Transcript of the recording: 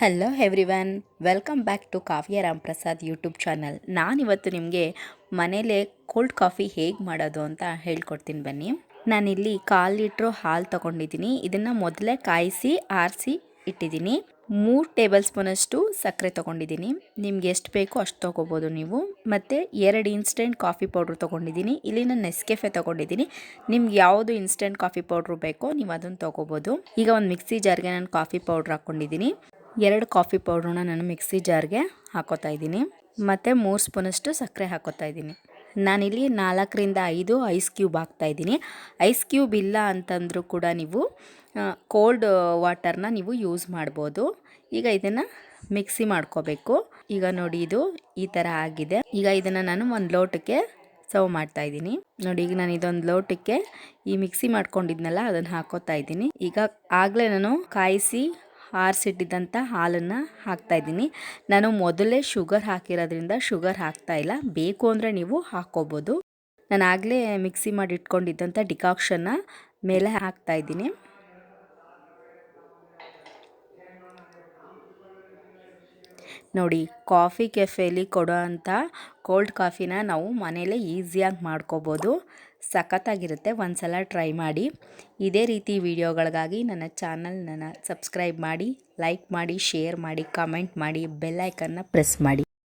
Hello everyone welcome back to Kavya Ram Prasad YouTube channel ನಾನಿವತ್ತು ನಿಮಗೆ ಮನೇಲೇ cold coffee ಹೇಗೆ ಮಾಡೋದು ಅಂತ ಹೇಳ್ಕೊಡ್ತೀನಿ ಬನ್ನಿ. ನಾನಿಲ್ಲಿ ಕಾಲು ಲೀಟ್ರು ಹಾಲು ತೊಗೊಂಡಿದ್ದೀನಿ. ಇದನ್ನು ಮೊದಲೇ ಕಾಯಿಸಿ, ಆರಿಸಿ ಇಟ್ಟಿದ್ದೀನಿ. ಮೂರು ಟೇಬಲ್ ಸ್ಪೂನಷ್ಟು ಸಕ್ಕರೆ ತೊಗೊಂಡಿದ್ದೀನಿ. ನಿಮ್ಗೆ ಎಷ್ಟು ಬೇಕೋ ಅಷ್ಟು ತೊಗೋಬೋದು ನೀವು. ಮತ್ತು ಎರಡು ಇನ್ಸ್ಟೆಂಟ್ ಕಾಫಿ ಪೌಡ್ರ್ ತೊಗೊಂಡಿದ್ದೀನಿ. ಇಲ್ಲಿ ನಾನು ನೆಸ್ಕೆಫೆ ತೊಗೊಂಡಿದ್ದೀನಿ. ನಿಮ್ಗೆ ಯಾವುದು ಇನ್ಸ್ಟೆಂಟ್ ಕಾಫಿ ಪೌಡ್ರು ಬೇಕೋ ನೀವು ಅದನ್ನು ತೊಗೋಬೋದು. ಈಗ ಒಂದು ಮಿಕ್ಸಿ ಜಾರ್ಗೆ ನಾನು ಕಾಫಿ ಪೌಡ್ರ್ ಹಾಕ್ಕೊಂಡಿದ್ದೀನಿ ಎರಡು ಕಾಫಿ ಪೌಡ್ರನ್ನ ನಾನು ಮಿಕ್ಸಿ ಜಾರ್ಗೆ ಹಾಕೋತಾ ಇದ್ದೀನಿ. ಮತ್ತು ಮೂರು ಸ್ಪೂನಷ್ಟು ಸಕ್ಕರೆ ಹಾಕೋತಾ ಇದ್ದೀನಿ. ನಾನಿಲ್ಲಿ ನಾಲ್ಕರಿಂದ ಐದು ಐಸ್ ಕ್ಯೂಬ್ ಹಾಕ್ತಾ ಇದ್ದೀನಿ. ಐಸ್ ಕ್ಯೂಬ್ ಇಲ್ಲ ಅಂತಂದರೂ ಕೂಡ ನೀವು ಕೋಲ್ಡ್ ವಾಟರ್ನ ನೀವು ಯೂಸ್ ಮಾಡ್ಬೋದು. ಈಗ ಇದನ್ನು ಮಿಕ್ಸಿ ಮಾಡ್ಕೋಬೇಕು. ಈಗ ನೋಡಿ ಇದು ಈ ಥರ ಆಗಿದೆ. ಈಗ ಇದನ್ನು ನಾನು ಒಂದು ಲೋಟಕ್ಕೆ ಸರ್ವ್ ಮಾಡ್ತಾ ಇದ್ದೀನಿ. ನೋಡಿ, ಈಗ ನಾನು ಇದೊಂದು ಲೋಟಕ್ಕೆ ಈ ಮಿಕ್ಸಿ ಮಾಡ್ಕೊಂಡಿದ್ನಲ್ಲ, ಅದನ್ನು ಹಾಕೋತಾ ಇದ್ದೀನಿ. ಈಗ ಆಗಲೇ ನಾನು ಕಾಯಿಸಿ ಆರಿಸಿಟ್ಟಿದ್ದಂಥ ಹಾಲನ್ನು ಹಾಕ್ತಾಯಿದ್ದೀನಿ ನಾನು ಮೊದಲೇ ಶುಗರ್ ಹಾಕಿರೋದ್ರಿಂದ ಶುಗರ್ ಹಾಕ್ತಾ ಇಲ್ಲ. ಬೇಕು ಅಂದರೆ ನೀವು ಹಾಕ್ಕೋಬೋದು. ನಾನು ಆಗಲೇ ಮಿಕ್ಸಿ ಮಾಡಿ ಇಟ್ಕೊಂಡಿದ್ದಂಥ ಡಿಕಾಕ್ಷನ್ನ ಮೇಲೆ ಹಾಕ್ತಾ ನೋಡಿ, ಕಾಫಿ ಕೆಫೆಯಲ್ಲಿ ಕೊಡೋ ಅಂಥ ಕೋಲ್ಡ್ ಕಾಫಿನ ನಾವು ಮನೇಲೇ ಈಸಿಯಾಗಿ ಮಾಡ್ಕೋಬೋದು. ಸಖತ್ತಾಗಿರುತ್ತೆ ಒಂದು ಸಲ ಟ್ರೈ ಮಾಡಿ. ಇದೇ ರೀತಿ ವಿಡಿಯೋಗಳಿಗಾಗಿ ನನ್ನ ಚಾನಲ್ನ ಸಬ್ಸ್ಕ್ರೈಬ್ ಮಾಡಿ, ಲೈಕ್ ಮಾಡಿ, ಶೇರ್ ಮಾಡಿ, ಕಮೆಂಟ್ ಮಾಡಿ ಬೆಲ್ಲೈಕನ್ನ ಪ್ರೆಸ್ ಮಾಡಿ.